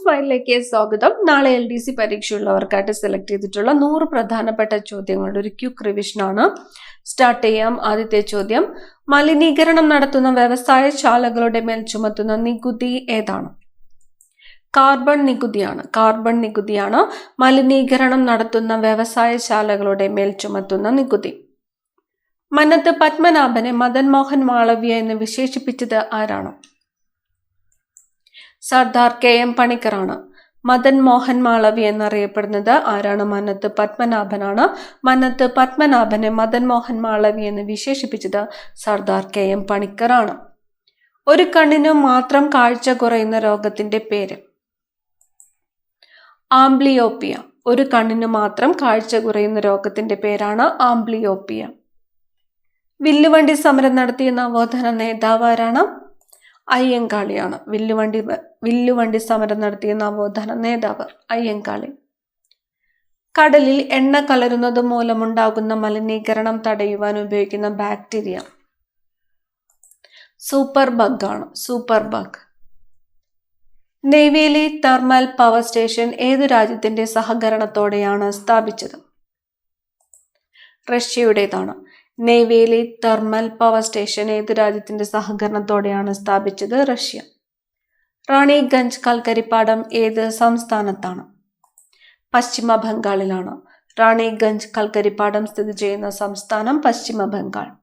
സ്മൈലിലേക്ക് സ്വാഗതം. നാളെ L D C പരീക്ഷയുള്ളവർക്കായിട്ട് സെലക്ട് ചെയ്തിട്ടുള്ള നൂറ് പ്രധാനപ്പെട്ട ചോദ്യങ്ങളുടെ ഒരു ക്യുക്ക് റിവിഷൻ ആണ്. സ്റ്റാർട്ട് ചെയ്യാം. ആദ്യത്തെ ചോദ്യം മലിനീകരണം നടത്തുന്ന വ്യവസായ ശാലകളുടെ മേൽ ചുമത്തുന്ന നികുതി ഏതാണ്? കാർബൺ നികുതിയാണ്. കാർബൺ നികുതിയാണ് മലിനീകരണം നടത്തുന്ന വ്യവസായശാലകളുടെ മേൽ ചുമത്തുന്ന നികുതി. മന്നത്ത് പത്മനാഭനെ മദൻ മോഹൻ മാളവ്യ എന്ന് വിശേഷിപ്പിച്ചത് ആരാണ്? സർദാർ കെ എം പണിക്കറാണ് മദൻ മോഹൻ മാളവി എന്നറിയപ്പെടുന്നത് ആരാണ്? മന്നത്ത് പത്മനാഭനാണ്. മന്നത്ത് പത്മനാഭനെ മദൻ മോഹൻ മാളവി എന്ന് വിശേഷിപ്പിച്ചത് സർദാർ കെ എം പണിക്കറാണ് ഒരു കണ്ണിന് മാത്രം കാഴ്ച കുറയുന്ന രോഗത്തിന്റെ പേര്. ആംബ്ലിയോപ്പിയ. ഒരു കണ്ണിന് മാത്രം കാഴ്ച കുറയുന്ന രോഗത്തിന്റെ പേരാണ് ആംബ്ലിയോപ്പിയ. വില്ലുവണ്ടി സമരം നടത്തിയ നവോത്ഥാന നേതാവ് ആരാണ്? അയ്യങ്കാളിയാണ്. വില്ലുവണ്ടി വില്ലുവണ്ടി സമരം നടത്തിയ നവോത്ഥാന നേതാവ് അയ്യങ്കാളി. കടലിൽ എണ്ണ കലരുന്നത് മൂലമുണ്ടാകുന്ന മലിനീകരണം തടയുവാൻ ഉപയോഗിക്കുന്ന ബാക്ടീരിയ. സൂപ്പർ ബഗ് ആണ്. Super bug. Neyveli thermal power station ഏതു രാജ്യത്തിന്റെ സഹകരണത്തോടെയാണ് സ്ഥാപിച്ചത്? റഷ്യയുടേതാണ്. നെയ്വേലി തെർമൽ പവർ സ്റ്റേഷൻ ഏത് രാജ്യത്തിന്റെ സഹകരണത്തോടെയാണ് സ്ഥാപിച്ചത്? റഷ്യ. റാണിഗഞ്ച് കൽക്കരിപ്പാടം ഏത് സംസ്ഥാനത്താണ്? പശ്ചിമ ബംഗാളിലാണ്. റാണിഗഞ്ച് കൽക്കരിപ്പാടം സ്ഥിതി ചെയ്യുന്ന സംസ്ഥാനം പശ്ചിമ ബംഗാൾ.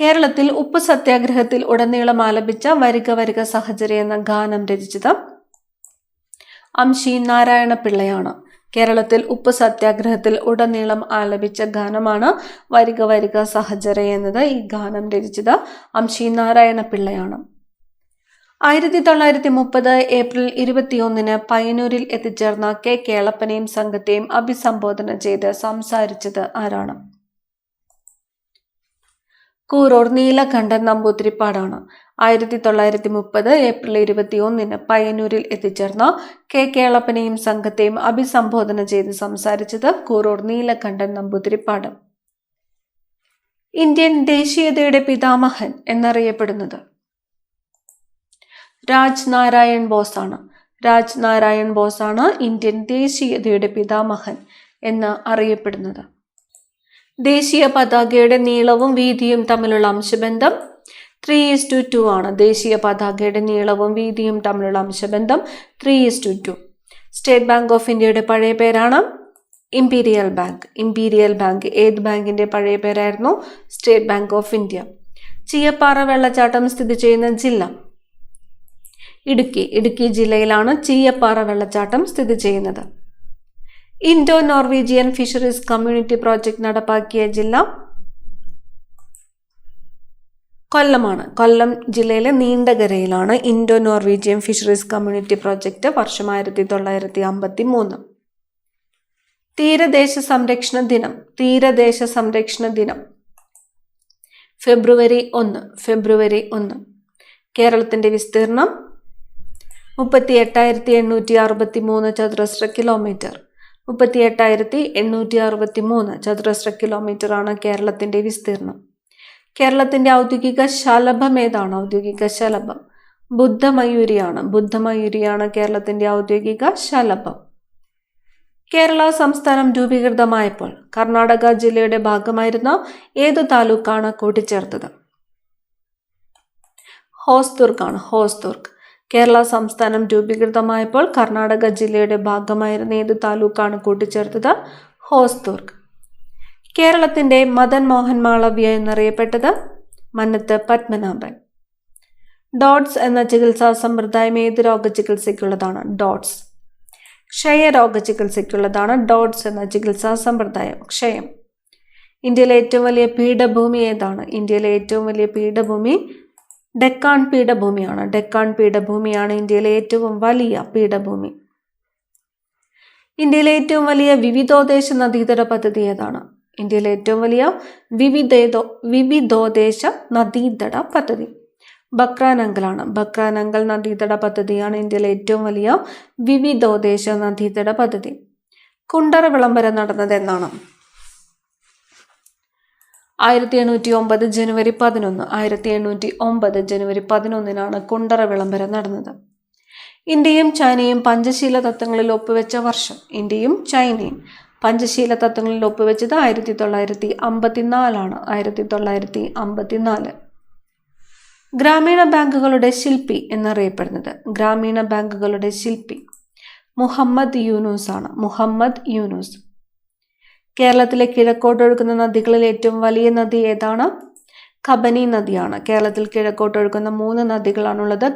കേരളത്തിൽ ഉപ്പ് സത്യാഗ്രഹത്തിൽ ഉടനീളം ആലപിച്ച വരിക വരിക സഹചര്യ എന്ന ഗാനം രചിച്ചത് അംശി നാരായണ പിള്ളയാണ് കേരളത്തിൽ ഉപ്പ് സത്യാഗ്രഹത്തിൽ ഉടനീളം ആലപിച്ച ഗാനമാണ് വരിക വരിക സഹചര എന്നത്. ഈ ഗാനം രചിച്ചത് അംശി നാരായണ പിള്ളയാണ്. ആയിരത്തി തൊള്ളായിരത്തി മുപ്പത് ഏപ്രിൽ ഇരുപത്തിയൊന്നിന് പയ്യന്നൂരിൽ എത്തിച്ചേർന്ന കെ കേളപ്പനെയും സംഘത്തെയും അഭിസംബോധന ചെയ്ത് സംസാരിച്ചത് ആരാണ്? കൂറൂർ നീലകണ്ഠൻ നമ്പൂതിരിപ്പാടാണ്. ആയിരത്തി തൊള്ളായിരത്തി മുപ്പത് ഏപ്രിൽ ഇരുപത്തി ഒന്നിന് പയ്യന്നൂരിൽ എത്തിച്ചേർന്ന കെ കേളപ്പനെയും സംഘത്തെയും അഭിസംബോധന ചെയ്ത് സംസാരിച്ചത് കൂറൂർ നീലകണ്ഠൻ നമ്പൂതിരിപ്പാട്. ഇന്ത്യൻ ദേശീയതയുടെ പിതാമഹൻ എന്നറിയപ്പെടുന്നത് രാജ് നാരായൺ ബോസ് ആണ് രാജ് നാരായൺ ബോസ് ആണ് ഇന്ത്യൻ ദേശീയതയുടെ പിതാമഹൻ എന്ന് അറിയപ്പെടുന്നത്. ദേശീയ പതാകയുടെ നീളവും വീതിയും തമ്മിലുള്ള അംശബന്ധം ത്രീ ഈസ് ടു ടു ആണ്. ദേശീയ പതാകയുടെ നീളവും വീതിയും തമ്മിലുള്ള അംശബന്ധം three is to two state bank of ഇന്ത്യയുടെ പഴയ പേരാണ് ഇമ്പീരിയൽ ബാങ്ക് ഇമ്പീരിയൽ ബാങ്ക് ഏത് ബാങ്കിന്റെ പഴയ പേരായിരുന്നു? State Bank of India Cheeyappara വെള്ളച്ചാട്ടം സ്ഥിതി ചെയ്യുന്ന ജില്ല? ഇടുക്കി. ഇടുക്കി ജില്ലയിലാണ് ചീയപ്പാറ വെള്ളച്ചാട്ടം സ്ഥിതി ചെയ്യുന്നത്. Indo Norwegian fisheries community project നടപ്പാക്കിയ ജില്ല? കൊല്ലമാണ്. കൊല്ലം ജില്ലയിലെ നീണ്ടകരയിലാണ് Indo Norwegian fisheries community project വർഷം ആയിരത്തി തൊള്ളായിരത്തി അമ്പത്തി മൂന്ന് തീരദേശ സംരക്ഷണ ദിനം. തീരദേശ സംരക്ഷണ ദിനം. ഫെബ്രുവരി ഒന്ന്. ഫെബ്രുവരി ഒന്ന്. കേരളത്തിന്റെ വിസ്തീർണം മുപ്പത്തി എട്ടായിരത്തി എണ്ണൂറ്റി അറുപത്തി മൂന്ന് ചതുരശ്ര കിലോമീറ്റർ. മുപ്പത്തി എട്ടായിരത്തി എണ്ണൂറ്റി അറുപത്തി മൂന്ന് ചതുരശ്ര കിലോമീറ്റർ ആണ് കേരളത്തിന്റെ വിസ്തീർണം. കേരളത്തിന്റെ ഔദ്യോഗിക ശലഭം ഏതാണ്? ഔദ്യോഗിക ശലഭം. ബുദ്ധമയൂരിയാണ്. ബുദ്ധമയൂരിയാണ് കേരളത്തിന്റെ ഔദ്യോഗിക ശലഭം. കേരള സംസ്ഥാനം രൂപീകൃതമായപ്പോൾ കർണാടക ജില്ലയുടെ ഭാഗമായിരുന്ന ഏത് താലൂക്കാണ് കൂട്ടിച്ചേർത്തത്? ഹോസ്ദുർഗ് ഹോസ്ദുർഗ്. കേരള സംസ്ഥാനം രൂപീകൃതമായപ്പോൾ കർണാടക ജില്ലയുടെ ഭാഗമായിരുന്ന ഏത് താലൂക്കാണ് കൂട്ടിച്ചേർത്തത്? ഹോസ്ദുർഗ്. കേരളത്തിന്റെ മദൻ മോഹൻ മാളവ്യ എന്നറിയപ്പെട്ടത് മന്നത്ത് പത്മനാഭൻ. ഡോട്ട്സ് എന്ന ചികിത്സാ സമ്പ്രദായം ഏത് രോഗചികിത്സയ്ക്കുള്ളതാണ്? ഡോട്ട്സ്. ക്ഷയരോഗ ചികിത്സയ്ക്കുള്ളതാണ് ഡോട്ട്സ് എന്ന ചികിത്സാ സമ്പ്രദായം. ക്ഷയം. ഇന്ത്യയിലെ ഏറ്റവും വലിയ പീഠഭൂമി ഏതാണ്? ഇന്ത്യയിലെ ഏറ്റവും വലിയ പീഠഭൂമി ഡെക്കാൻ പീഠഭൂമിയാണ്. ഡെക്കാൻ പീഠഭൂമിയാണ് ഇന്ത്യയിലെ ഏറ്റവും വലിയ പീഠഭൂമി. ഇന്ത്യയിലെ ഏറ്റവും വലിയ വിവിധോദ്ദേശ നദീതട പദ്ധതി ഏതാണ്? ഇന്ത്യയിലെ ഏറ്റവും വലിയ വിവിധേതോ വിവിധോദേശ നദീതട പദ്ധതി. ബക്രാനങ്കലാണ് ബക്രാനങ്കൽ നദീതട പദ്ധതിയാണ് ഇന്ത്യയിലെ ഏറ്റവും വലിയ വിവിധോദേശ നദീതട പദ്ധതി. കുണ്ടറ വിളംബരം നടന്നത് എന്നാണ്. ആയിരത്തി എണ്ണൂറ്റി ഒമ്പത് ജനുവരി പതിനൊന്ന്. ആയിരത്തി എണ്ണൂറ്റി ഒമ്പത് ജനുവരി പതിനൊന്നിനാണ് കുണ്ടറ വിളംബരം നടന്നത്. ഇന്ത്യയും ചൈനയും പഞ്ചശീല തത്വങ്ങളിൽ ഒപ്പുവെച്ച വർഷം. ഇന്ത്യയും ചൈനയും പഞ്ചശീല തത്വങ്ങളിൽ ഒപ്പുവെച്ചത് ആയിരത്തി തൊള്ളായിരത്തി അമ്പത്തിനാലാണ് ആയിരത്തി തൊള്ളായിരത്തി അമ്പത്തിനാല് ഗ്രാമീണ ബാങ്കുകളുടെ ശില്പി എന്നറിയപ്പെടുന്നത്. ഗ്രാമീണ ബാങ്കുകളുടെ ശില്പി മുഹമ്മദ് യൂനൂസ് ആണ് മുഹമ്മദ് യൂനൂസ്. കേരളത്തിലെ കിഴക്കോട്ടൊഴുക്കുന്ന നദികളിൽ ഏറ്റവും വലിയ നദി ഏതാണ്? കബനി നദിയാണ്. കേരളത്തിൽ കിഴക്കോട്ടൊഴുക്കുന്ന മൂന്ന് നദികളാണുള്ളത്.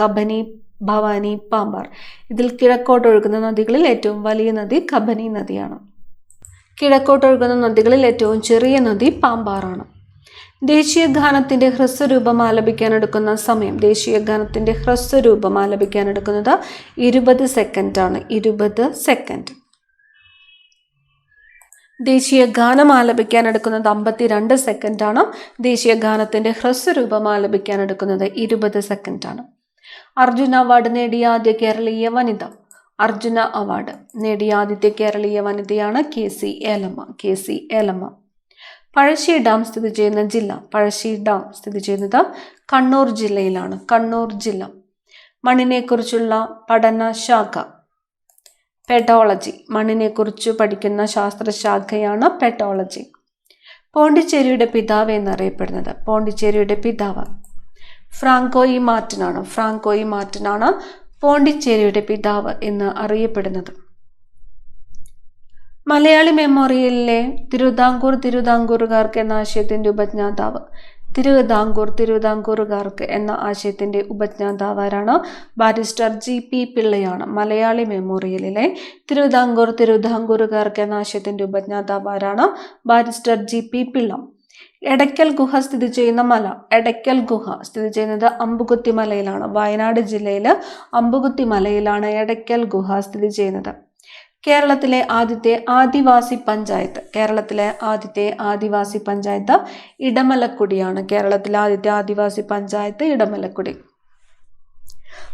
കബനി ഭവാനി പാമ്പാർ. ഇതിൽ കിഴക്കോട്ടൊഴുകുന്ന നദികളിൽ ഏറ്റവും വലിയ നദി കബനി നദിയാണ്. കിഴക്കോട്ടൊഴുകുന്ന നദികളിൽ ഏറ്റവും ചെറിയ നദി പാമ്പാറാണ്. ദേശീയ ഗാനത്തിന്റെ ഹ്രസ്വരൂപം ആലപിക്കാൻ എടുക്കുന്ന സമയം. ദേശീയ ഗാനത്തിന്റെ ഹ്രസ്വരൂപം ആലപിക്കാൻ എടുക്കുന്നത് ഇരുപത് സെക്കൻഡ് ആണ് ഇരുപത് സെക്കൻഡ്. ദേശീയ ഗാനം ആലപിക്കാൻ എടുക്കുന്നത് അമ്പത്തിരണ്ട് സെക്കൻഡാണ്. ദേശീയ ഗാനത്തിന്റെ ഹ്രസ്വരൂപം ആലപിക്കാൻ എടുക്കുന്നത് ഇരുപത് സെക്കൻഡാണ്. അർജുന അവാർഡ് നേടിയ ആദ്യ കേരളീയ വനിത. അർജുന അവാർഡ് നേടിയ ആദ്യത്തെ കേരളീയ വനിതയാണ് K C Elamma K C Elamma. Pazhassi dam സ്ഥിതി ചെയ്യുന്ന ജില്ല പഴശ്ശി ഡാം സ്ഥിതി ചെയ്യുന്നത് കണ്ണൂർ ജില്ലയിലാണ് കണ്ണൂർ ജില്ല. മണ്ണിനെക്കുറിച്ചുള്ള പഠന ശാഖ. പെഡോളജി മണ്ണിനെക്കുറിച്ച് പഠിക്കുന്ന ശാസ്ത്രശാഖയാണ് പെട്ടോളജി. പോണ്ടിച്ചേരിയുടെ പിതാവ് എന്നറിയപ്പെടുന്നത്. പോണ്ടിച്ചേരിയുടെ പിതാവ്. ഫ്രാങ്കോയി മാർട്ടിനാണ്. ഫ്രാങ്കോയി മാർട്ടിനാണ് പോണ്ടിച്ചേരിയുടെ പിതാവ് എന്ന് അറിയപ്പെടുന്നത്. മലയാളി മെമ്മോറിയലിലെ തിരുവിതാംകൂർ തിരുവിതാംകൂറുകാർക്ക് എന്ന ആശയത്തിന്റെ ഉപജ്ഞാതാവ്. തിരുവിതാംകൂർ തിരുവിതാംകൂറുകാർക്ക് എന്ന ആശയത്തിന്റെ ഉപജ്ഞാതാവാരാണ് ബാരിസ്റ്റർ ജി പി പിള്ളയാണ്. മലയാളി മെമ്മോറിയലിലെ തിരുവിതാംകൂർ തിരുവിതാംകൂറുകാർക്ക് എന്ന ആശയത്തിന്റെ ഉപജ്ഞാതാവാരാണ് barrister G P Pillai. Edakkal ഗുഹ സ്ഥിതി ചെയ്യുന്ന മല. എടയ്ക്കൽ ഗുഹ സ്ഥിതി ചെയ്യുന്നത് അമ്പുകുത്തി മലയിലാണ് വയനാട് ജില്ലയിൽ അമ്പുകുത്തി മലയിലാണ് എടയ്ക്കൽ ഗുഹ സ്ഥിതി ചെയ്യുന്നത്. കേരളത്തിലെ ആദ്യത്തെ ആദിവാസി പഞ്ചായത്ത്. കേരളത്തിലെ ആദ്യത്തെ ആദിവാസി പഞ്ചായത്ത് ഇടമലക്കുടിയാണ്. കേരളത്തിലെ ആദ്യത്തെ ആദിവാസി പഞ്ചായത്ത് ഇടമലക്കുടി.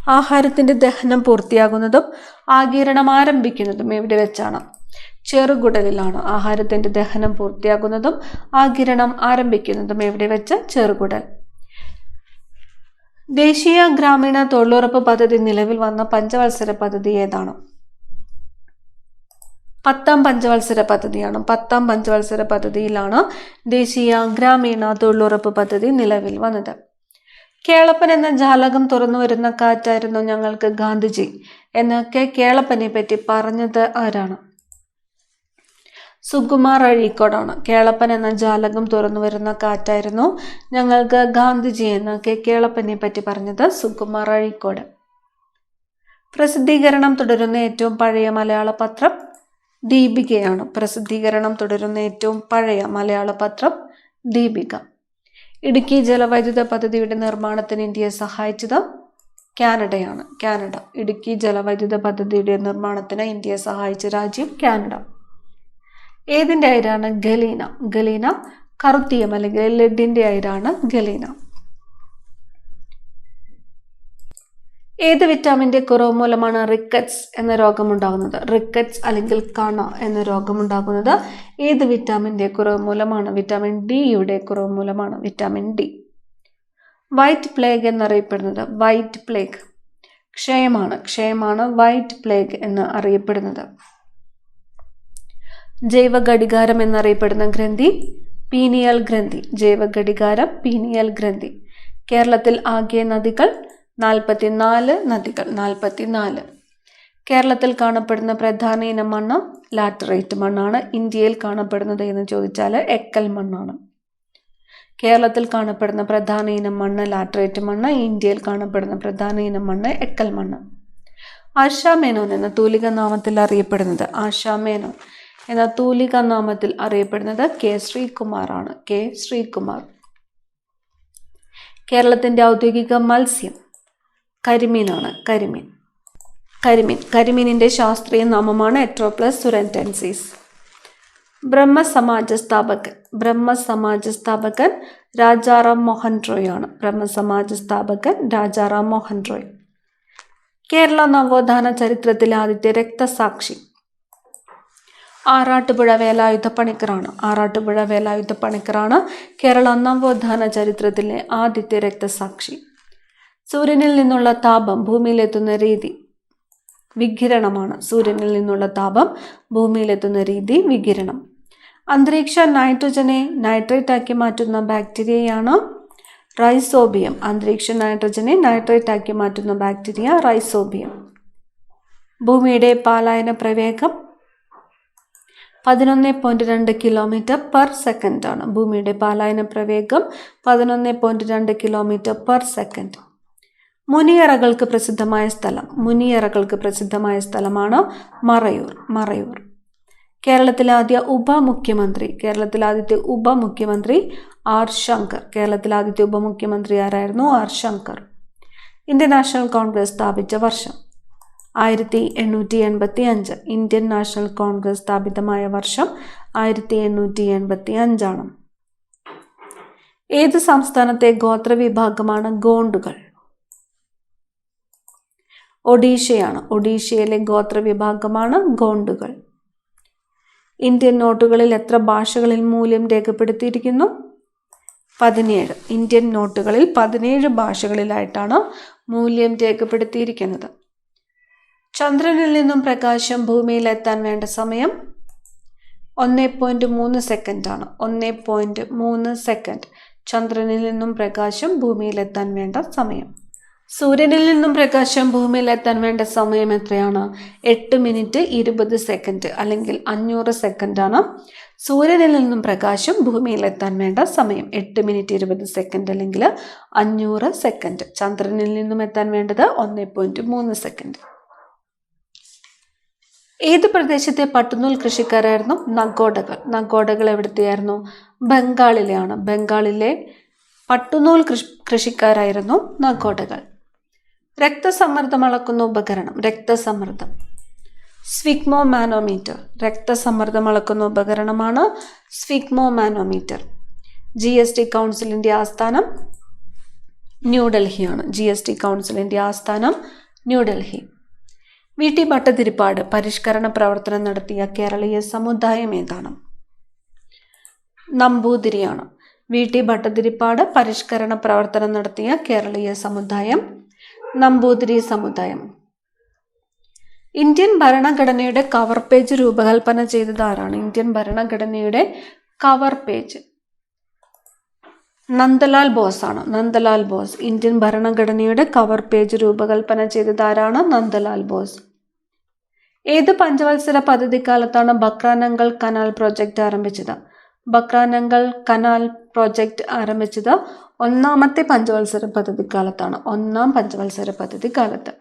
ആഹാരത്തിന്റെ ദഹനം പൂർത്തിയാകുന്നതും ആകിരണം ആരംഭിക്കുന്നതും എവിടെ വെച്ചാണ്? ചെറുകുടലിലാണ് ആഹാരത്തിന്റെ ദഹനം പൂർത്തിയാകുന്നതും ആകിരണം ആരംഭിക്കുന്നതും എവിടെ വെച്ച്? ചെറുകുടൽ. ദേശീയ ഗ്രാമീണ തൊഴിലുറപ്പ് പദ്ധതി നിലവിൽ വന്ന പഞ്ചവത്സര പദ്ധതി ഏതാണ്? പത്താം പഞ്ചവത്സര പദ്ധതിയാണ്. പത്താം പഞ്ചവത്സര പദ്ധതിയിലാണ് ദേശീയ ഗ്രാമീണ തൊഴിലുറപ്പ് പദ്ധതി നിലവിൽ വന്നത്. കേളപ്പൻ എന്ന ജാലകം തുറന്നു വരുന്ന കാറ്റായിരുന്നു ഞങ്ങൾക്ക് ഗാന്ധിജി എന്നൊക്കെ കേളപ്പനെ പറ്റി പറഞ്ഞത് ആരാണ്? സുകുമാർ അഴീക്കോടാണ്. കേളപ്പൻ എന്ന ജാലകം തുറന്നു വരുന്ന കാറ്റായിരുന്നു. ഞങ്ങൾക്ക് ഗാന്ധിജി എന്നൊക്കെ കേളപ്പനെ പറ്റി പറഞ്ഞത് സുകുമാർ അഴീക്കോട്. പ്രസിദ്ധീകരണം തുടരുന്ന ഏറ്റവും പഴയ മലയാള പത്രം ദീപികയാണ്. പ്രസിദ്ധീകരണം തുടരുന്ന ഏറ്റവും പഴയ മലയാള പത്രം ദീപിക. ഇടുക്കി ജലവൈദ്യുത പദ്ധതിയുടെ നിർമ്മാണത്തിന് ഇന്ത്യയെ സഹായിച്ചത് കാനഡയാണ്. കാനഡ. ഇടുക്കി ജലവൈദ്യുത പദ്ധതിയുടെ നിർമ്മാണത്തിന് ഇന്ത്യയെ സഹായിച്ച രാജ്യം കാനഡ. ഏതിന്റെ അയിരാണ്? ഗലീന. ഗലീന കറുത്തിയം അല്ലെങ്കിൽ ലെഡിന്റെ അയിരാണ് ഗലീന. ഏത് വിറ്റാമിന്റെ കുറവ് മൂലമാണ് റിക്കറ്റ്സ് എന്ന രോഗം ഉണ്ടാകുന്നത് റിക്കറ്റ്സ് അല്ലെങ്കിൽ കണ എന്ന രോഗം ഉണ്ടാകുന്നത് ഏത് വിറ്റാമിന്റെ കുറവ് മൂലമാണ്? വിറ്റാമിൻ ഡിയുടെ കുറവ് മൂലമാണ്. Vitamin D. വൈറ്റ് പ്ലേഗ് എന്നറിയപ്പെടുന്നത്. വൈറ്റ് പ്ലേഗ് ക്ഷയമാണ്. ക്ഷയമാണ് വൈറ്റ് പ്ലേഗ് എന്ന് അറിയപ്പെടുന്നത്. ജൈവ ഘടികാരം എന്നറിയപ്പെടുന്ന ഗ്രന്ഥി പീനിയൽ ഗ്രന്ഥി. ജൈവ ഘടികാരം പീനിയൽ ഗ്രന്ഥി. കേരളത്തിൽ ആകെ നദികൾ നാൽപ്പത്തിനാല് നദികൾ നാൽപ്പത്തിനാല്. കേരളത്തിൽ കാണപ്പെടുന്ന പ്രധാന ഇനം മണ്ണ് ലാറ്ററൈറ്റ് മണ്ണാണ്. ഇന്ത്യയിൽ കാണപ്പെടുന്നത് എന്ന് ചോദിച്ചാൽ എക്കൽ മണ്ണാണ്. കേരളത്തിൽ കാണപ്പെടുന്ന പ്രധാന ഇനം മണ്ണ് ലാറ്ററൈറ്റ് മണ്ണ് ഇന്ത്യയിൽ കാണപ്പെടുന്ന പ്രധാന ഇനം മണ്ണ് എക്കൽ മണ്ണ്. ആശാമേനോൻ എന്ന തൂലിക നാമത്തിൽ അറിയപ്പെടുന്നത് ആശാ മേനോൻ. എന്ന തൂലിക നാമത്തിൽ അറിയപ്പെടുന്നത് കെ ശ്രീകുമാറാണ്. കെ ശ്രീകുമാർ. കേരളത്തിന്റെ ഔദ്യോഗിക മത്സ്യം. കരിമീനാണ്. കരിമീൻ. കരിമീൻ. കരിമീനിന്റെ ശാസ്ത്രീയ നാമമാണ് എട്രോപ്ലസ് സുരന്റൻസീസ്. ബ്രഹ്മസമാജ സ്ഥാപകൻ ബ്രഹ്മസമാജ സ്ഥാപകൻ രാജാറാം മോഹൻ റോയ് ആണ് ബ്രഹ്മസമാജ സ്ഥാപകൻ രാജാറാം മോഹൻ റോയ് കേരള നവോത്ഥാന ചരിത്രത്തിലെ ആദ്യത്തെ രക്തസാക്ഷി. ആറാട്ടുപുഴ വേലായുധ പണിക്കറാണ് ആറാട്ടുപുഴ വേലായുധ പണിക്കറാണ് കേരള നവോത്ഥാന ചരിത്രത്തിലെ ആദ്യത്തെ രക്തസാക്ഷി. സൂര്യനിൽ നിന്നുള്ള താപം ഭൂമിയിലെത്തുന്ന രീതി വികിരണമാണ്. സൂര്യനിൽ നിന്നുള്ള താപം ഭൂമിയിലെത്തുന്ന രീതി വികിരണം. അന്തരീക്ഷ നൈട്രജനെ നൈട്രേറ്റ് ആക്കി മാറ്റുന്ന ബാക്ടീരിയയാണ് റൈസോബിയം. അന്തരീക്ഷ നൈട്രജനെ നൈട്രേറ്റ് ആക്കി മാറ്റുന്ന ബാക്ടീരിയ റൈസോബിയം. ഭൂമിയുടെ പാലായന പ്രവേഗം പതിനൊന്ന് പോയിന്റ് രണ്ട് കിലോമീറ്റർ പെർ സെക്കൻഡ് ആണ്. ഭൂമിയുടെ പാലായന പ്രവേഗം പതിനൊന്ന് പോയിന്റ് രണ്ട് കിലോമീറ്റർ പെർ സെക്കൻഡ് മുനിയറകൾക്ക് പ്രസിദ്ധമായ സ്ഥലം. മുനിയറകൾക്ക് പ്രസിദ്ധമായ സ്ഥലമാണ്? മറയൂർ. മറയൂർ. കേരളത്തിലെ ആദ്യ ഉപമുഖ്യമന്ത്രി. കേരളത്തിലെ ആദ്യത്തെ ഉപമുഖ്യമന്ത്രി ആർ ശങ്കർ. കേരളത്തിലെ ആദ്യത്തെ ഉപമുഖ്യമന്ത്രി ആരായിരുന്നു? R Shankar. Indian national Congress സ്ഥാപിച്ച വർഷം. ആയിരത്തി എണ്ണൂറ്റി എൺപത്തി അഞ്ച് ഇന്ത്യൻ നാഷണൽ കോൺഗ്രസ് സ്ഥാപിതമായ വർഷം ആയിരത്തി എണ്ണൂറ്റി എൺപത്തി അഞ്ചാണ് ഏത് സംസ്ഥാനത്തെ ഗോത്രവിഭാഗമാണ് ഗോണ്ടുകൾ? ഒഡീഷയാണ്. ഒഡീഷയിലെ ഗോത്രവിഭാഗമാണ് ഗോണ്ടുകൾ. ഇന്ത്യൻ നോട്ടുകളിൽ എത്ര ഭാഷകളിൽ മൂല്യം രേഖപ്പെടുത്തിയിരിക്കുന്നു? പതിനേഴ്. ഇന്ത്യൻ നോട്ടുകളിൽ പതിനേഴ് ഭാഷകളിലായിട്ടാണ് മൂല്യം രേഖപ്പെടുത്തിയിരിക്കുന്നത്. ചന്ദ്രനിൽ നിന്നും പ്രകാശം ഭൂമിയിൽ എത്താൻ വേണ്ട സമയം ഒന്ന് പോയിന്റ് മൂന്ന് സെക്കൻഡാണ് ഒന്ന് പോയിന്റ് മൂന്ന് സെക്കൻഡ് ചന്ദ്രനിൽ നിന്നും പ്രകാശം ഭൂമിയിൽ എത്താൻ വേണ്ട സമയം. സൂര്യനിൽ നിന്നും പ്രകാശം ഭൂമിയിൽ എത്താൻ വേണ്ട സമയം എത്രയാണ്? എട്ട് മിനിറ്റ് ഇരുപത് സെക്കൻഡ് അല്ലെങ്കിൽ അഞ്ഞൂറ് ആണ്. സൂര്യനിൽ നിന്നും പ്രകാശം ഭൂമിയിൽ എത്താൻ വേണ്ട സമയം എട്ട് മിനിറ്റ് ഇരുപത് സെക്കൻഡ് അല്ലെങ്കിൽ അഞ്ഞൂറ് സെക്കൻഡ് ചന്ദ്രനിൽ നിന്നും എത്താൻ വേണ്ടത് ഒന്ന് പോയിന്റ് മൂന്ന് സെക്കൻഡ് ഏത് പ്രദേശത്തെ പട്ടുനൂൽ കൃഷിക്കാരായിരുന്നു? നഗോഡകൾ. നഗോഡകൾ എവിടുത്തെയായിരുന്നു? ബംഗാളിലെയാണ്. ബംഗാളിലെ പട്ടുനൂൽ കൃഷി കൃഷിക്കാരായിരുന്നു നഗോഡകൾ. രക്തസമ്മർദ്ദം അളക്കുന്ന ഉപകരണം. രക്തസമ്മർദ്ദം. സ്വിഗ്മോ മാനോമീറ്റർ രക്തസമ്മർദ്ദം അളക്കുന്ന ഉപകരണമാണ് sphygmomanometer G S T കൗൺസിലിന്റെ ആസ്ഥാനം ന്യൂഡൽഹിയാണ് ജി എസ് ടി കൗൺസിലിന്റെ ആസ്ഥാനം ന്യൂഡൽഹി വി ടി ഭട്ടതിരിപ്പാട് പരിഷ്കരണ പ്രവർത്തനം നടത്തിയ കേരളീയ സമുദായം ഏതാണ്? നമ്പൂതിരിയാണ്. വി ടി ഭട്ടതിരിപ്പാട് പരിഷ്കരണ പ്രവർത്തനം നടത്തിയ കേരളീയ സമുദായം നമ്പൂതിരി സമുദായം. ഇന്ത്യൻ ഭരണഘടനയുടെ കവർ പേജ് രൂപകൽപ്പന ചെയ്തത് ആരാണ് ഇന്ത്യൻ ഭരണഘടനയുടെ കവർ പേജ് നന്ദലാൽ ബോസ് ആണ് നന്ദലാൽ ബോസ്. ഇന്ത്യൻ ഭരണഘടനയുടെ കവർ പേജ് രൂപകൽപ്പന ചെയ്തത് ആരാണ് നന്ദലാൽ ബോസ്? ഏത് പഞ്ചവത്സര പദ്ധതി കാലത്താണ് ബക്രാനങ്കൽ കനാൽ പ്രോജക്റ്റ് ആരംഭിച്ചത്? ബക്രാനങ്കൽ കനാൽ പ്രോജക്റ്റ് ആരംഭിച്ചത് ഒന്നാമത്തെ പഞ്ചവത്സര പദ്ധതി കാലത്താണ് ഒന്നാം പഞ്ചവത്സര പദ്ധതി കാലത്ത്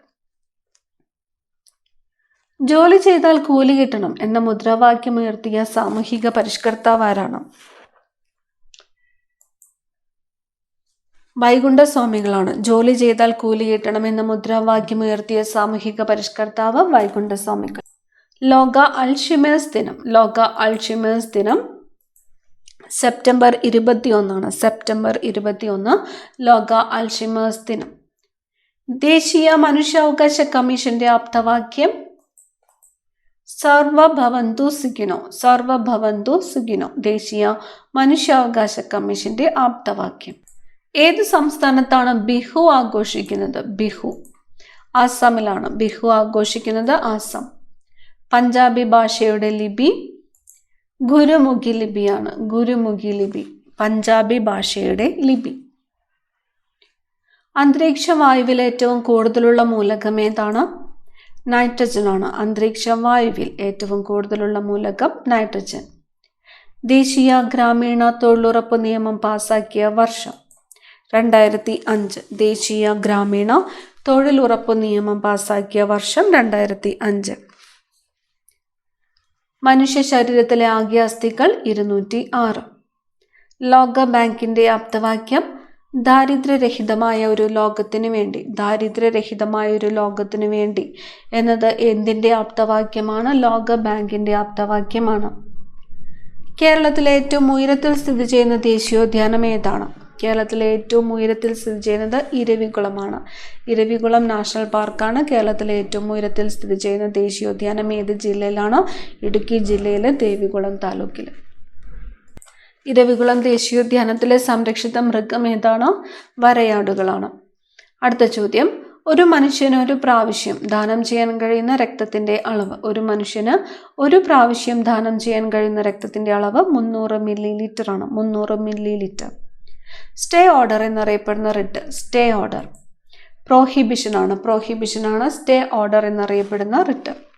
ജോലി ചെയ്താൽ കൂലി കിട്ടണം എന്ന മുദ്രാവാക്യം ഉയർത്തിയ സാമൂഹിക പരിഷ്കർത്താവ് ആരാണ് വൈകുണ്ഠസ്വാമികളാണ്. ജോലി ചെയ്താൽ കൂലി കിട്ടണമെന്ന മുദ്രാവാക്യം ഉയർത്തിയ സാമൂഹിക പരിഷ്കർത്താവ് വൈകുണ്ഠസ്വാമികൾ. ലോക അൾഷിമേഴ്സ് ദിനം. ലോക അൾഷിമേഴ്സ് ദിനം സെപ്റ്റംബർ ഇരുപത്തിയൊന്നാണ്. സെപ്റ്റംബർ ഇരുപത്തിയൊന്ന് ലോക അൾഷിമേഴ്സ് ദിനം. ദേശീയ മനുഷ്യാവകാശ കമ്മീഷന്റെ ആപ്തവാക്യം സർവഭവന്തു സുഖിനോ സർവഭവന്തു സുഖിനോ ദേശീയ മനുഷ്യാവകാശ കമ്മീഷന്റെ ആപ്തവാക്യം. ഏത് സംസ്ഥാനത്താണ് ബിഹു ആഘോഷിക്കുന്നത്? ബിഹു. ആസാമിലാണ് ബിഹു ആഘോഷിക്കുന്നത് ആസാം. പഞ്ചാബി ഭാഷയുടെ ലിപി ഗുരുമുഖി ലിപിയാണ്. ഗുരുമുഖി ലിപി. പഞ്ചാബി ഭാഷയുടെ ലിപി. അന്തരീക്ഷ വായുവിൽ ഏറ്റവും കൂടുതലുള്ള മൂലകം ഏതാണ്? നൈട്രജൻ ആണ്. അന്തരീക്ഷ വായുവിൽ ഏറ്റവും കൂടുതലുള്ള മൂലകം നൈട്രജൻ. ദേശീയ ഗ്രാമീണ തൊഴിലുറപ്പ് നിയമം പാസാക്കിയ വർഷം. രണ്ടായിരത്തി അഞ്ച് ദേശീയ ഗ്രാമീണ തൊഴിലുറപ്പ് നിയമം പാസാക്കിയ വർഷം രണ്ടായിരത്തി അഞ്ച്. മനുഷ്യ ശരീരത്തിലെ ആകെ അസ്ഥികൾ ഇരുന്നൂറ്റി ആറ്. ലോക ബാങ്കിന്റെ ആപ്തവാക്യം ദാരിദ്ര്യരഹിതമായ ഒരു ലോകത്തിനു വേണ്ടി ദാരിദ്ര്യരഹിതമായ ഒരു ലോകത്തിനു വേണ്ടി എന്നത് എന്തിന്റെ ആപ്തവാക്യമാണ്? ലോക ബാങ്കിന്റെ ആപ്തവാക്യമാണ്. കേരളത്തിലെ ഏറ്റവും ഉയരത്തിൽ സ്ഥിതി ചെയ്യുന്ന ദേശീയോദ്യാനം ഏതാണ്? കേരളത്തിലെ ഏറ്റവും ഉയരത്തിൽ സ്ഥിതി ചെയ്യുന്നത് ഇരവികുളമാണ്. ഇരവികുളം നാഷണൽ പാർക്കാണ്. കേരളത്തിലെ ഏറ്റവും ഉയരത്തിൽ സ്ഥിതി ചെയ്യുന്ന ദേശീയോദ്യാനം ഏത് ജില്ലയിലാണോ? ഇടുക്കി ജില്ലയിലെ ദേവികുളം താലൂക്കിൽ. ഇരവികുളം ദേശീയോദ്യാനത്തിലെ സംരക്ഷിത മൃഗം ഏതാണോ? വരയാടുകളാണ്. അടുത്ത ചോദ്യം. ഒരു മനുഷ്യന് ഒരു പ്രാവശ്യം ദാനം ചെയ്യാൻ കഴിയുന്ന രക്തത്തിന്റെ അളവ്. ഒരു മനുഷ്യന് ഒരു പ്രാവശ്യം ദാനം ചെയ്യാൻ കഴിയുന്ന രക്തത്തിന്റെ അളവ് മുന്നൂറ് മില്ലി ലിറ്റർ ആണ് മുന്നൂറ് മില്ലി ലിറ്റർ സ്റ്റേ ഓർഡർ എന്നറിയപ്പെടുന്ന റിട്ട് സ്റ്റേ ഓർഡർ. പ്രോഹിബിഷൻ ആണ്. പ്രോഹിബിഷൻ ആണ് സ്റ്റേ ഓർഡർ എന്നറിയപ്പെടുന്ന റിട്ട്.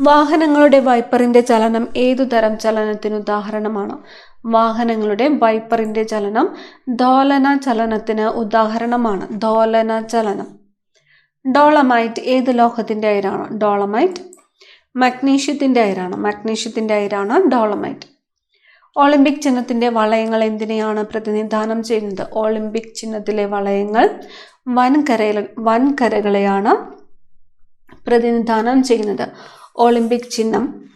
വാഹനങ്ങളുടെ വൈപ്പറിന്റെ ചലനം ഏതുതരം ചലനത്തിന് ഉദാഹരണമാണ്? വാഹനങ്ങളുടെ വൈപ്പറിന്റെ ചലനം ദോലന ചലനത്തിന് ഉദാഹരണമാണ്. ദോലന ചലനം. ഡോളമൈറ്റ് ഏത് ലോഹത്തിന്റെ അയിരാണ്? ഡോളമൈറ്റ് മഗ്നീഷ്യത്തിന്റെ അയിരാണ്. മഗ്നീഷ്യത്തിന്റെ അയിരാണ് ഡോളമൈറ്റ്. ഒളിമ്പിക് ചിഹ്നത്തിന്റെ വളയങ്ങൾ എന്തിനെയാണ് പ്രതിനിധാനം ചെയ്യുന്നത്? ഒളിമ്പിക് ചിഹ്നത്തിലെ വളയങ്ങൾ വൻകരയിൽ വൻകരകളെയാണ് പ്രതിനിധാനം ചെയ്യുന്നത്. ഒളിമ്പിക് ചിഹ്നം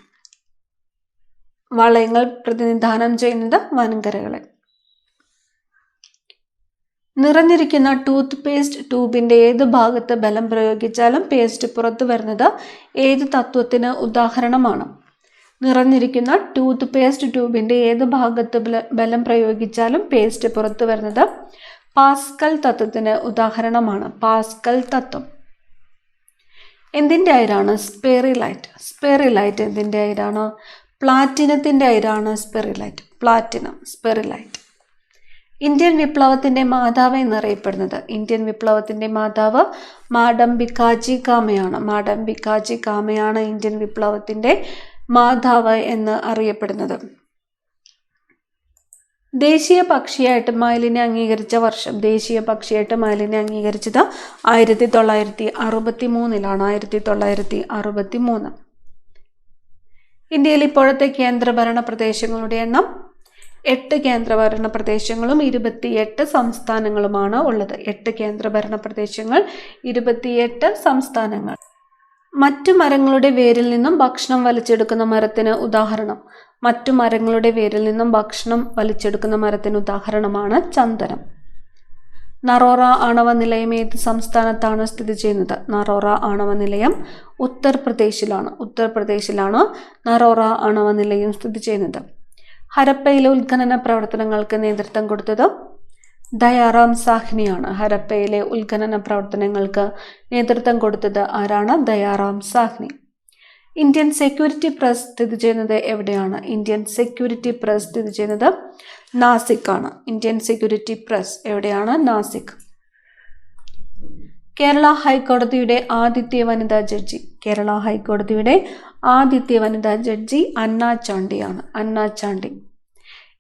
വളയങ്ങൾ പ്രതിനിധാനം ചെയ്യുന്നത് വൻകരകളെ. നിറഞ്ഞിരിക്കുന്ന ടൂത്ത് പേസ്റ്റ് ട്യൂബിന്റെ ഏത് ഭാഗത്ത് ബലം പ്രയോഗിച്ചാലും പേസ്റ്റ് പുറത്തു വരുന്നത് ഏത് തത്വത്തിന് ഉദാഹരണമാണ്? നിറഞ്ഞിരിക്കുന്ന ടൂത്ത് പേസ്റ്റ് ട്യൂബിന്റെ ഏത് ഭാഗത്ത് ബലം പ്രയോഗിച്ചാലും പേസ്റ്റ് പുറത്തു വരുന്നത് പാസ്കൽ തത്വത്തിന് ഉദാഹരണമാണ്. പാസ്കൽ തത്വം. എന്തിന്റെ അയിരാണ്? സ്പെറിലൈറ്റ് സ്പെറിലൈറ്റ് എന്തിന്റെ അയിരാണ്? പ്ലാറ്റിനത്തിന്റെ അയിരാണ് സ്പെറിലൈറ്റ് പ്ലാറ്റിനം സ്പെറിലൈറ്റ് ഇന്ത്യൻ വിപ്ലവത്തിന്റെ മാതാവ് എന്നറിയപ്പെടുന്നത്. ഇന്ത്യൻ വിപ്ലവത്തിന്റെ മാതാവ് മാഡം ബിക്കാജി കാമയാണ്. മാഡം ബിക്കാജി കാമയാണ് ഇന്ത്യൻ വിപ്ലവത്തിന്റെ മാതാവ് എന്ന് അറിയപ്പെടുന്നത്. ദേശീയ പക്ഷിയായിട്ട് മയിലിനെ അംഗീകരിച്ച വർഷം ദേശീയ പക്ഷിയായിട്ട് മയിലിനെ അംഗീകരിച്ചത് ആയിരത്തി തൊള്ളായിരത്തി അറുപത്തി മൂന്നിലാണ് ആയിരത്തി തൊള്ളായിരത്തി അറുപത്തി മൂന്ന് ഇന്ത്യയിൽ ഇപ്പോഴത്തെ കേന്ദ്രഭരണ പ്രദേശങ്ങളുടെ എണ്ണം എട്ട് കേന്ദ്രഭരണ പ്രദേശങ്ങളും ഇരുപത്തിയെട്ട് സംസ്ഥാനങ്ങളുമാണ് ഉള്ളത്. എട്ട് കേന്ദ്രഭരണ പ്രദേശങ്ങൾ ഇരുപത്തിയെട്ട് സംസ്ഥാനങ്ങൾ. മറ്റു മരങ്ങളുടെ വേരിൽ നിന്നും ഭക്ഷണം വലിച്ചെടുക്കുന്ന മരത്തിന് ഉദാഹരണം. മറ്റു മരങ്ങളുടെ വേരിൽ നിന്നും ഭക്ഷണം വലിച്ചെടുക്കുന്ന മരത്തിന് ഉദാഹരണമാണ് ചന്ദനം. നറോറ ആണവ നിലയം ഏത് സംസ്ഥാനത്താണ് സ്ഥിതി ചെയ്യുന്നത്? നറോറ ആണവ നിലയം ഉത്തർപ്രദേശിലാണ്. ഉത്തർപ്രദേശിലാണ് നറോറ ആണവ നിലയം സ്ഥിതി ചെയ്യുന്നത്. ഹരപ്പയിലെ ഉത്ഖനന പ്രവർത്തനങ്ങൾക്ക് നേതൃത്വം കൊടുത്തത് ദയാറാം സാഹ്നിയാണ് ഹരപ്പയിലെ ഉത്ഖനന പ്രവർത്തനങ്ങൾക്ക് നേതൃത്വം കൊടുത്തത് ആരാണ്? Dayaram Sahni Indian security press സ്ഥിതി ചെയ്യുന്നത് എവിടെയാണ്? ഇന്ത്യൻ സെക്യൂരിറ്റി പ്രസ് സ്ഥിതി ചെയ്യുന്നത് നാസിക് ആണ് ഇന്ത്യൻ സെക്യൂരിറ്റി പ്രസ് എവിടെയാണ്? നാസിക്. കേരള ഹൈക്കോടതിയുടെ ആദ്യത്തെ വനിതാ ജഡ്ജി. കേരള ഹൈക്കോടതിയുടെ ആദ്യത്തെ വനിതാ ജഡ്ജി അന്നാ ചാണ്ടിയാണ്. അന്നാ ചാണ്ടി.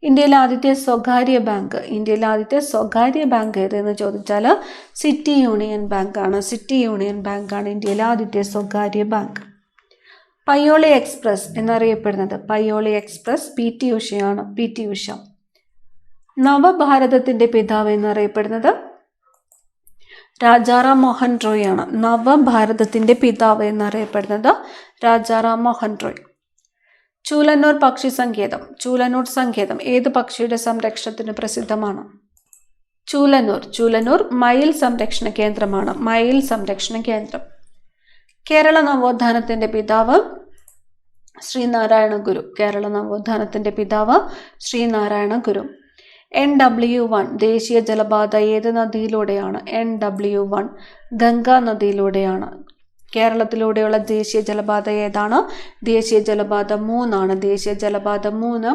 ഇന്ത്യയിലെ ആദ്യത്തെ സ്വകാര്യ ബാങ്ക്. ഇന്ത്യയിലെ ആദ്യത്തെ സ്വകാര്യ ബാങ്ക് ഏതെന്ന് ചോദിച്ചാൽ സിറ്റി യൂണിയൻ ബാങ്കാണ്. സിറ്റി യൂണിയൻ ബാങ്കാണ് ഇന്ത്യയിലെ ആദ്യത്തെ സ്വകാര്യ ബാങ്ക്. പയ്യോളി എക്സ്പ്രസ് എന്നറിയപ്പെടുന്നത് പയ്യോളി എക്സ്പ്രസ് പി ടി ഉഷയാണ് പി ടി ഉഷ. നവഭാരതത്തിന്റെ പിതാവ് എന്നറിയപ്പെടുന്നത് രാജാറാം മോഹൻ റോയ് ആണ്. നവഭാരതത്തിന്റെ പിതാവ് എന്നറിയപ്പെടുന്നത് രാജാറാം മോഹൻ റോയ്. ചൂലന്നൂർ പക്ഷി സങ്കേതം. ചൂലന്നൂർ സങ്കേതം ഏത് പക്ഷിയുടെ സംരക്ഷണത്തിന് പ്രസിദ്ധമാണ്? ചൂലന്നൂർ. ചൂലന്നൂർ മയിൽ സംരക്ഷണ കേന്ദ്രമാണ്. മയിൽ സംരക്ഷണ കേന്ദ്രം. കേരള നവോത്ഥാനത്തിന്റെ പിതാവ് ശ്രീനാരായണ ഗുരു. കേരള നവോത്ഥാനത്തിന്റെ പിതാവ് Sreenarayana Guru. N W one ദേശീയ ജലപാത ഏത് നദിയിലൂടെയാണ്? എൻ ഡബ്ല്യു വൺ ഗംഗാ നദിയിലൂടെയാണ്. കേരളത്തിലൂടെയുള്ള ദേശീയ ജലപാത ഏതാണ്? ദേശീയ ജലപാത മൂന്നാണ്. ദേശീയ ജലപാത മൂന്ന്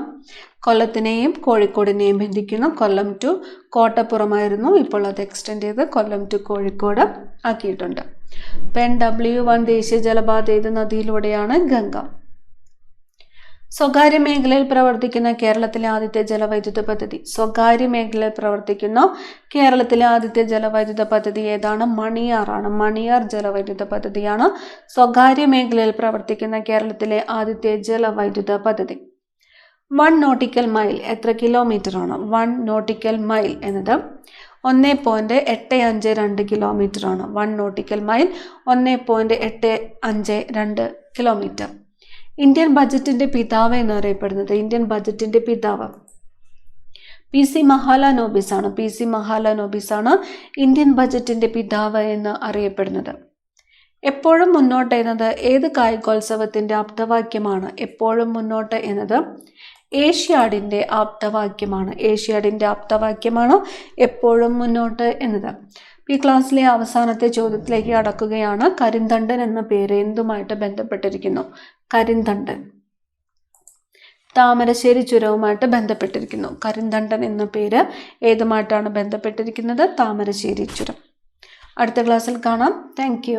കൊല്ലത്തിനെയും കോഴിക്കോടിനെയും ബന്ധിക്കുന്നു. കൊല്ലം ടു കോട്ടപ്പുറമായിരുന്നു. ഇപ്പോൾ അത് എക്സ്റ്റെൻഡ് ചെയ്ത് കൊല്ലം ടു കോഴിക്കോട് ആക്കിയിട്ടുണ്ട്. പെൻ ഡബ്ല്യു വൺ ദേശീയ ജലപാത ഏത് നദിയിലൂടെയാണ്? ഗംഗ. സ്വകാര്യ മേഖലയിൽ പ്രവർത്തിക്കുന്ന കേരളത്തിലെ ആദ്യത്തെ ജലവൈദ്യുത പദ്ധതി. സ്വകാര്യ മേഖലയിൽ പ്രവർത്തിക്കുന്ന കേരളത്തിലെ ആദ്യത്തെ ജലവൈദ്യുത പദ്ധതി ഏതാണ്? മണിയാറാണ് മണിയാർ ജലവൈദ്യുത പദ്ധതിയാണ് സ്വകാര്യ മേഖലയിൽ പ്രവർത്തിക്കുന്ന കേരളത്തിലെ ആദ്യത്തെ ജലവൈദ്യുത പദ്ധതി. വൺ നോട്ടിക്കൽ മൈൽ എത്ര കിലോമീറ്റർ ആണ്? വൺ നോട്ടിക്കൽ മൈൽ എന്നത് ഒന്ന് പോയിന്റ് എട്ട് അഞ്ച് രണ്ട് കിലോമീറ്റർ ആണ്. വൺ നോട്ടിക്കൽ മൈൽ ഒന്ന് പോയിന്റ് എട്ട് അഞ്ച് രണ്ട് കിലോമീറ്റർ. ഇന്ത്യൻ ബജറ്റിന്റെ പിതാവ് എന്നറിയപ്പെടുന്നത് ഇന്ത്യൻ ബജറ്റിന്റെ പിതാവ്. പി സി മഹാലാനോബിസ് ആണ്. പി സി മഹാലാനോബിസ് ആണ് ഇന്ത്യൻ ബജറ്റിന്റെ പിതാവ് എന്ന് അറിയപ്പെടുന്നത്. എപ്പോഴും മുന്നോട്ട് എന്നത് ഏത് കായികോത്സവത്തിന്റെ ആപ്തവാക്യമാണ്? എപ്പോഴും മുന്നോട്ട് എന്നത് ഏഷ്യാഡിന്റെ ആപ്തവാക്യമാണ്. ഏഷ്യാഡിന്റെ ആപ്തവാക്യമാണ് എപ്പോഴും മുന്നോട്ട് എന്നത്. ഈ ക്ലാസ്സിലെ അവസാനത്തെ ചോദ്യത്തിലേക്ക് അടക്കുകയാണ് കരിന്തണ്ടൻ എന്ന പേര് എന്തുമായിട്ട് ബന്ധപ്പെട്ടിരിക്കുന്നു? കരിന്തണ്ടൻ. താമരശ്ശേരി ചുരവുമായിട്ട് ബന്ധപ്പെട്ടിരിക്കുന്നു. കരിന്തണ്ടൻ എന്ന പേര് ഏതുമായിട്ടാണ് ബന്ധപ്പെട്ടിരിക്കുന്നത്? താമരശ്ശേരി ചുരം. അടുത്ത ക്ലാസ്സിൽ കാണാം. താങ്ക്